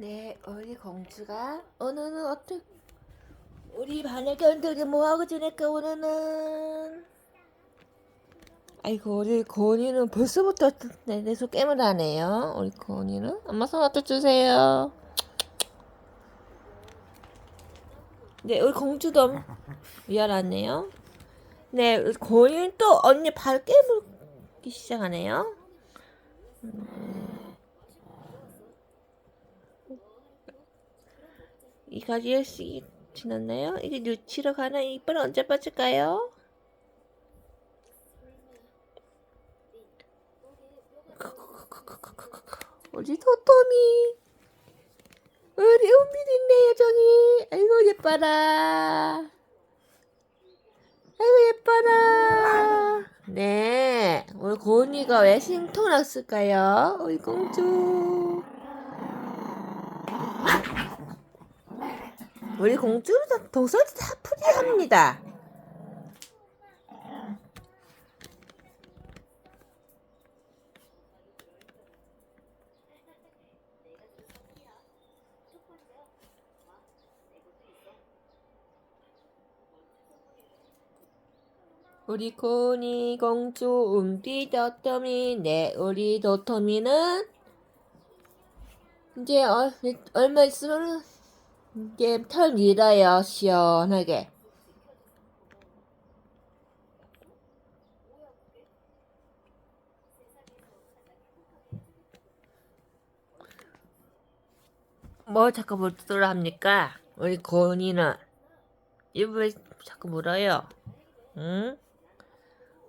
네, 우리 공주가 오늘은 어떻게 우리 반을 견들게 뭐하고 지낼까 오늘은? 아이고 우리 고은이는 벌써부터 내, 내손 깨물 하네요. 우리 고은이는. 엄마 손 갖다 주세요? 네 우리 공주도 미안하네요. 네 고은이는 또 언니 발 깨물기 시작하네요 이 가지에 씨 지났나요? 이게 뉴치로 가나? 이빨 언제 빠질까요? 어디 토토미? 우리 은비도 있네요 저기 아이고 예뻐라. 아이고 예뻐라. 네. 우리 고은이가 왜 심통 났을까요? 우리 공주 우리 공주는 동서리 다 풀이합니다. 우리 고니 공주 은비 도토미 네 우리 도토미는 이제 어, 얼마 있으면 이제 털 밀어요, 시원하게. 뭐 자꾸 물들어 합니까? 우리 고은이는 입을 자꾸 물어요. 응?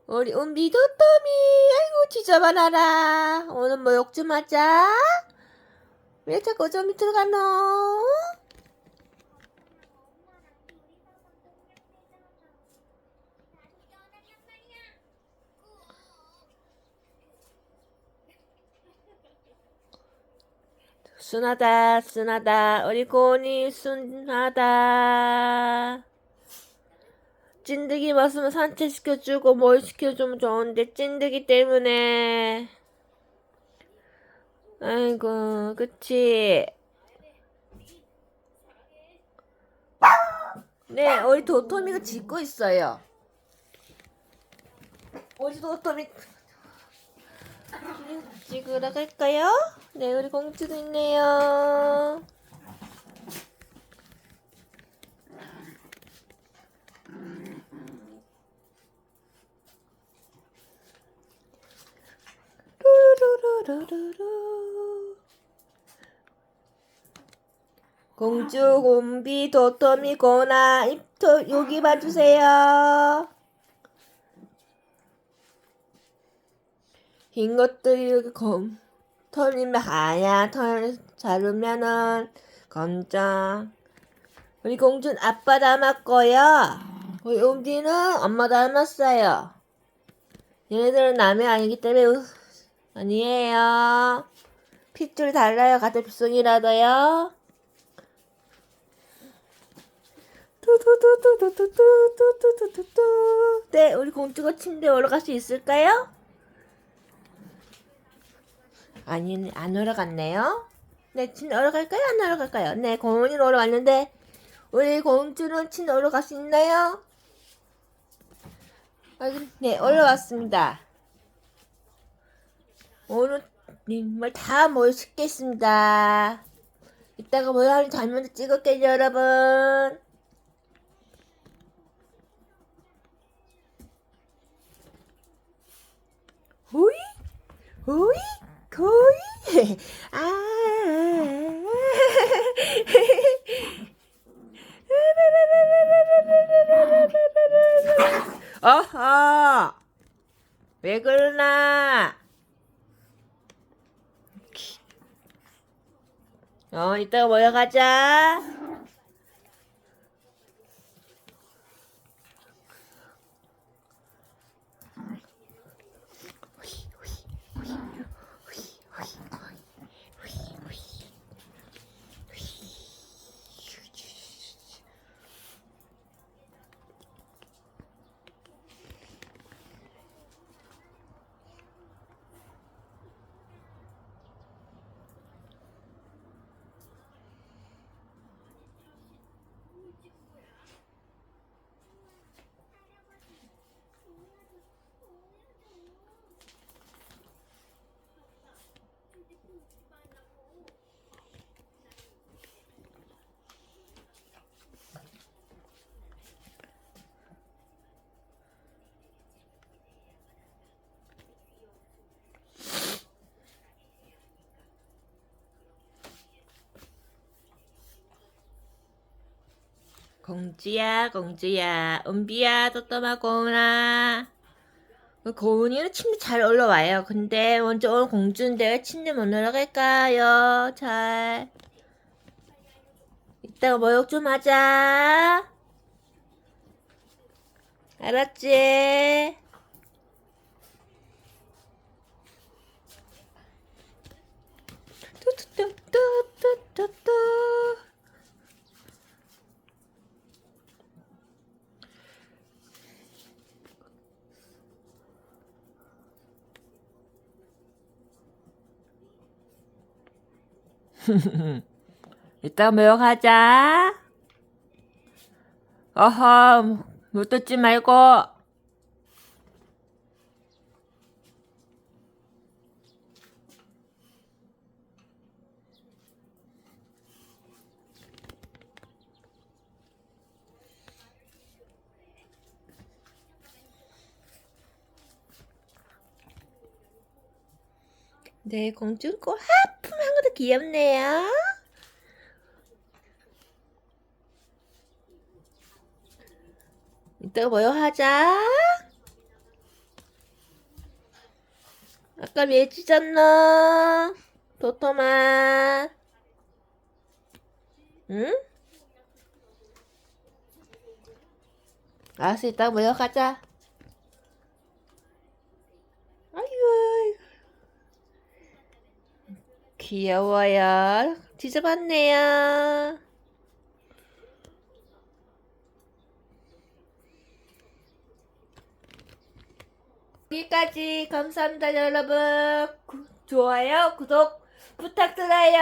우리 은비도 또미 아이고 지저분하라 오늘 뭐 욕 좀 하자 왜 자꾸 좀 밑으로 가노? 순하다, 순하다. 우리 고은이 순하다. 찐득이 왔으면 산책시켜주고 뭘 시켜주면 좋은데 찐득이 때문에. 아이고, 그치. 네, 우리 도토미가 짖고 있어요. 우리 도토미 찍으러 갈까요? 네, 우리 공주도 있네요. 루루루루루루. 공주, 곰비, 도토미, 고나, 입토, 여기 봐주세요. 흰 것들이 검, 털이면 하얀 털 자르면은 검정. 우리 공주는 아빠 닮았고요. 우리 웅디는 엄마 닮았어요. 얘네들은 남의 아니기 때문에 우- 아니에요. 핏줄 달라요. 같은 빗속이라도요. 뚜두두두두두두두두두두. 네, 우리 공주가 침대에 올라갈 수 있을까요? 아니, 안 올라갔네요. 네, 친 올라갈까요? 안 올라갈까요? 네, 공원이 올라왔는데, 우리 공주는 친 올라갈 수 있나요? 아, 네, 올라왔습니다. 오늘 정말 다 모시겠습니다. 이따가 뭐 하는지 잘못 찍을게요, 여러분. 호이? 호이? 거이? 아. 어허! 왜 그러나? 어, 이따가 모여가자. 공주야, 공주야, 은비야, 또또마 고은아. 고은이는 침대 잘 올라와요. 근데 먼저 오늘 공주인데 왜 침대 못 올라갈까요? 잘. 이따가 모욕 좀 하자. 알았지? 뚜뚜뚜뚜뚜뚜. 이따 모욕하자. 어허, 못 듣지 말고. 네, 공주 꼭 하품한 것도 귀엽네요. 이따가 뭐요 하자. 아까 매지잖아. 도토마. 응? 알았어, 이따가 뭐요 가자. 아이고. 귀여워요. 뒤져봤네요. 여기까지 감사합니다 여러분 구- 좋아요 구독 부탁드려요